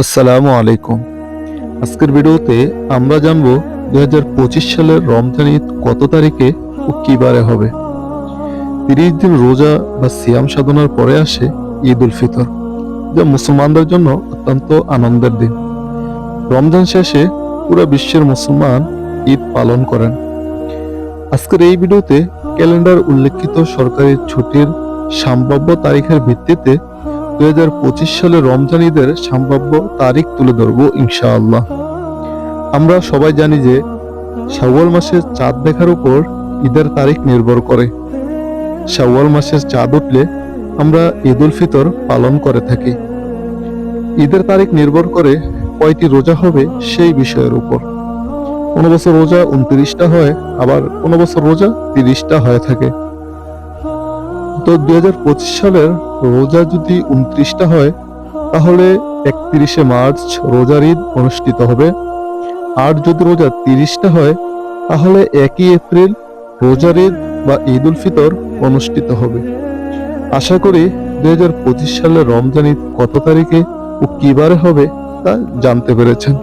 আসসালামু আলাইকুম। আজকের ভিডিওতে আমরা জানব দুই সালের রমজান ঈদ কত তারিখে ও কি বারে হবে। তিরিশ দিন রোজা বা সিয়াম সাধনার পরে আসে ঈদ উল ফিতর, যা মুসলমানদের জন্য অত্যন্ত আনন্দের দিন। রমজান শেষে পুরো বিশ্বের মুসলমান ঈদ পালন করেন। আজকের এই ভিডিওতে ক্যালেন্ডার উল্লেখিত সরকারি ছুটির সম্ভাব্য তারিখের ভিত্তিতে দুই হাজার পঁচিশ সালে রমজান ঈদের সম্ভাব্য তারিখ তুলে ধরবো ইনশাআল্লাহ। আমরা সবাই জানি যে শাওয়াল মাসের চাঁদ দেখার উপর ঈদের তারিখ নির্ভর করে। শাওয়াল মাসের চাঁদ উঠলে আমরা ঈদ উল ফিতর পালন করে থাকি। ঈদের তারিখ নির্ভর করে কয়টি রোজা হবে সেই বিষয়ের উপর। কোনো বছর রোজা উনত্রিশটা হয়, আবার কোনো বছর রোজা তিরিশটা হয়ে থাকে। তো দুই হাজার পঁচিশ সালের রোজা যদি উনত্রিশটা হয়, তাহলে একত্রিশে মার্চ রোজার ঈদ অনুষ্ঠিত হবে। আর যদি রোজা তিরিশটা হয়, তাহলে একই এপ্রিল রোজার ঈদ বা ঈদ উল ফিতর অনুষ্ঠিত হবে। আশা করি দুই হাজার সালের রমজান ঈদ কত তারিখে ও কিবারে হবে তা জানতে পেরেছেন।